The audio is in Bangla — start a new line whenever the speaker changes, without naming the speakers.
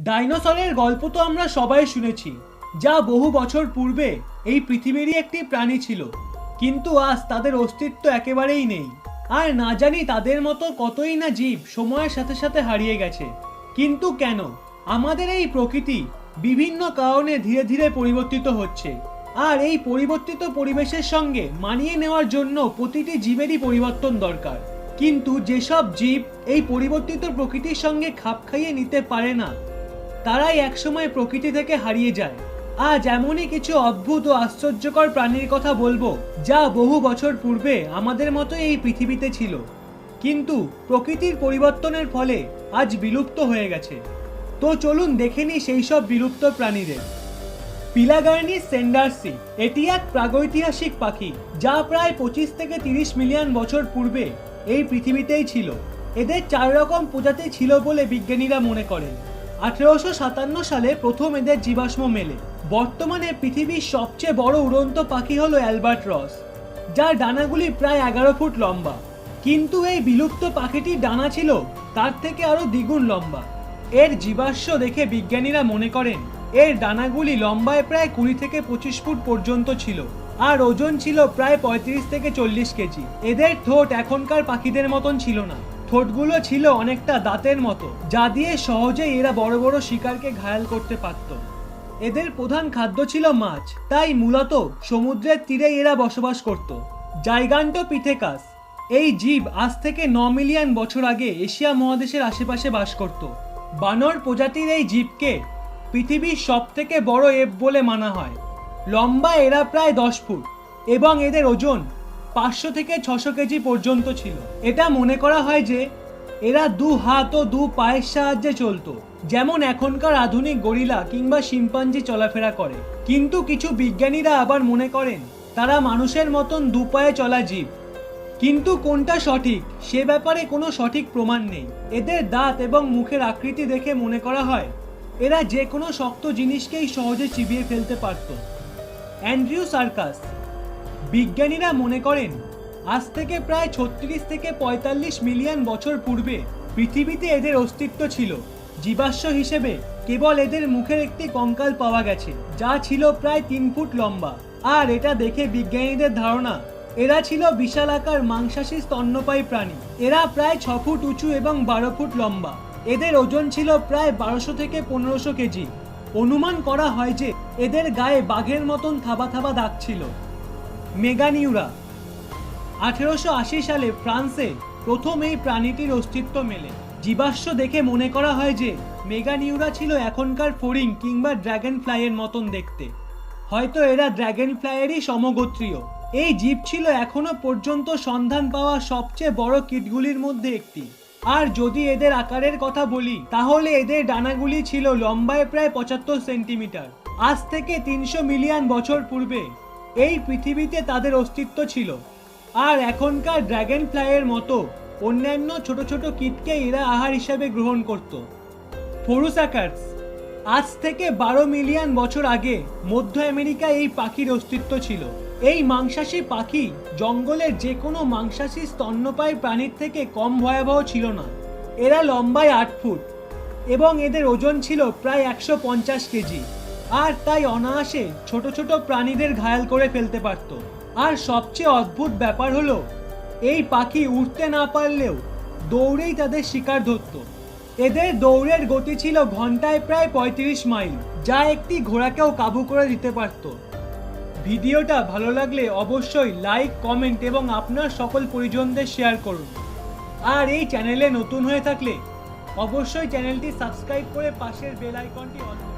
ডাইনোসরের গল্প তো আমরা সবাই শুনেছি, যা বহু বছর পূর্বে এই পৃথিবীরই একটি প্রাণী ছিল। কিন্তু আজ তাদের অস্তিত্ব একেবারেই নেই। আর না জানি তাদের মতো কতই না জীব সময়ের সাথে সাথে হারিয়ে গেছে। কিন্তু কেন? আমাদের এই প্রকৃতি বিভিন্ন কারণে ধীরে ধীরে পরিবর্তিত হচ্ছে। আর এই পরিবর্তিত পরিবেশের সঙ্গে মানিয়ে নেওয়ার জন্য প্রতিটি জীবেরই পরিবর্তন দরকার। কিন্তু যেসব জীব এই পরিবর্তিত প্রকৃতির সঙ্গে খাপ খাইয়ে নিতে পারে না তারাই একসময় প্রকৃতি থেকে হারিয়ে যায়। আজ এমনই কিছু অদ্ভুত ও আশ্চর্যকর প্রাণীর কথা বলব, যা বহু বছর পূর্বে আমাদের মতো এই পৃথিবীতে ছিল। কিন্তু প্রকৃতির পরিবর্তনের ফলে আজ বিলুপ্ত হয়ে গেছে। তো চলুন দেখে নিই সেই সব বিলুপ্ত প্রাণীদের। পিলাগার্নিস সেন্ডারসি, এটি এক প্রাগৈতিহাসিক পাখি, যা প্রায় পঁচিশ থেকে তিরিশ মিলিয়ন বছর পূর্বে এই পৃথিবীতেই ছিল। এদের চার রকম প্রজাতি ছিল বলে বিজ্ঞানীরা মনে করেন। আঠেরোশো সাতান্ন সালে প্রথম এদের জীবাশ্ম মেলে। বর্তমানে পৃথিবীর সবচেয়ে বড় উড়ন্ত পাখি হল অ্যালবার্ট রস, যার ডানাগুলি প্রায় এগারো ফুট লম্বা। কিন্তু এই বিলুপ্ত পাখিটির ডানা ছিল তার থেকে আরও দ্বিগুণ লম্বা। এর জীবাশ্ম দেখে বিজ্ঞানীরা মনে করেন, এর ডানাগুলি লম্বায় প্রায় কুড়ি থেকে পঁচিশ ফুট পর্যন্ত ছিল, আর ওজন ছিল প্রায় পঁয়ত্রিশ থেকে চল্লিশ কেজি। এদের ঠোঁট এখনকার পাখিদের মতন ছিল না। ঠোঁটগুলো ছিল অনেকটা দাঁতের মতো, যা দিয়ে সহজেই এরা বড় বড় শিকারকে ঘায়াল করতে পারত। এদের প্রধান খাদ্য ছিল মাছ, তাই মূলত সমুদ্রের তীরে এরা বসবাস করত। জাইগান্টো পিথেকাস, এই জীব আজ থেকে ন মিলিয়ন বছর আগে এশিয়া মহাদেশের আশেপাশে বাস করত। বানর প্রজাতির এই জীবকে পৃথিবীর সব থেকে বড় এপ বলে মানা হয়। লম্বা এরা প্রায় দশ ফুট, এবং এদের ওজন পাঁচশো থেকে ছশো কেজি পর্যন্ত ছিল। এটা মনে করা হয় যে এরা দু হাত ও দু পায়ের সাহায্যে চলতো, যেমন এখনকার আধুনিক গরিলা কিংবা শিম্পাঞ্জি চলাফেরা করে। কিন্তু কিছু বিজ্ঞানীরা আবার মনে করেন, তারা মানুষের মতন দু পায়ে চলা জীব। কিন্তু কোনটা সঠিক, সে ব্যাপারে কোনো সঠিক প্রমাণ নেই। এদের দাঁত এবং মুখের আকৃতি দেখে মনে করা হয়, এরা যে কোনো শক্ত জিনিসকেই সহজে চিবিয়ে ফেলতে পারত। অ্যান্ড্রিউ সার্কাস বিজ্ঞানীরা মনে করেন, আজ থেকে প্রায় ছত্রিশ থেকে পঁয়তাল্লিশ মিলিয়ন বছর পূর্বে পৃথিবীতে এদের অস্তিত্ব ছিল। জীবাশ্ম হিসেবে কেবল এদের মুখের একটি কঙ্কাল পাওয়া গেছে, যা ছিল প্রায় তিন ফুট লম্বা। আর এটা দেখে বিজ্ঞানীদের ধারণা, এরা ছিল বিশাল আকার মাংসাশী স্তন্যপায়ী প্রাণী। এরা প্রায় ছ ফুট উঁচু এবং বারো ফুট লম্বা। এদের ওজন ছিল প্রায় বারোশো থেকে পনেরোশো কেজি। অনুমান করা হয় যে, এদের গায়ে বাঘের মতন থাবা থাবা দাগ ছিল। মেগানিউরা। আঠেরোশো আশি সালে ফ্রান্সে প্রথম এই প্রাণীটির অস্তিত্ব মেলে। জীবাশ্ম দেখে মনে করা হয় যে, মেগানিউরা ছিল এখনকার ফড়িং কিংবা ড্র্যাগন ফ্লাইয়ের মতন দেখতে। হয়তো এরা ড্র্যাগন ফ্লাইয়েরই সমগোত্রীয়। এই জীব ছিল এখনও পর্যন্ত সন্ধান পাওয়া সবচেয়ে বড় কীটগুলির মধ্যে একটি। আর যদি এদের আকারের কথা বলি, তাহলে এদের ডানাগুলি ছিল লম্বায় প্রায় পঁচাত্তর সেন্টিমিটার। আজ থেকে তিনশো মিলিয়ন বছর পূর্বে এই পৃথিবীতে তাদের অস্তিত্ব ছিল। আর এখনকার ড্র্যাগন ফ্লাইয়ের মতো অন্যান্য ছোট ছোট কীটকে এরা আহার হিসাবে গ্রহণ করত। ফোরুসাকার্স আজ থেকে বারো মিলিয়ন বছর আগে মধ্য আমেরিকায় এই পাখির অস্তিত্ব ছিল। এই মাংসাশী পাখি জঙ্গলের যে কোনো মাংসাশী স্তন্যপায়ী প্রাণীর থেকে কম ভয়াবহ ছিল না। এরা লম্বায় আট ফুট এবং এদের ওজন ছিল প্রায় একশো পঞ্চাশ কেজি। আর তাই অনায়াসে ছোট ছোট প্রাণীদের ঘায়াল করে ফেলতে পারত। আর সবচেয়ে অদ্ভুত ব্যাপার হলো, এই পাখি উঠতে না পারলেও দৌড়েই তাদের শিকার ধরত। এদের দৌড়ের গতি ছিল ঘন্টায় প্রায় পঁয়ত্রিশ মাইল, যা একটি ঘোড়াকেও কাবু করে দিতে পারত। ভিডিওটা ভালো লাগলে অবশ্যই লাইক, কমেন্ট এবং আপনার সকল পরিজনদের শেয়ার করুন। আর এই চ্যানেলে নতুন হয়ে থাকলে অবশ্যই চ্যানেলটি সাবস্ক্রাইব করে পাশের বেল আইকনটি অন করুন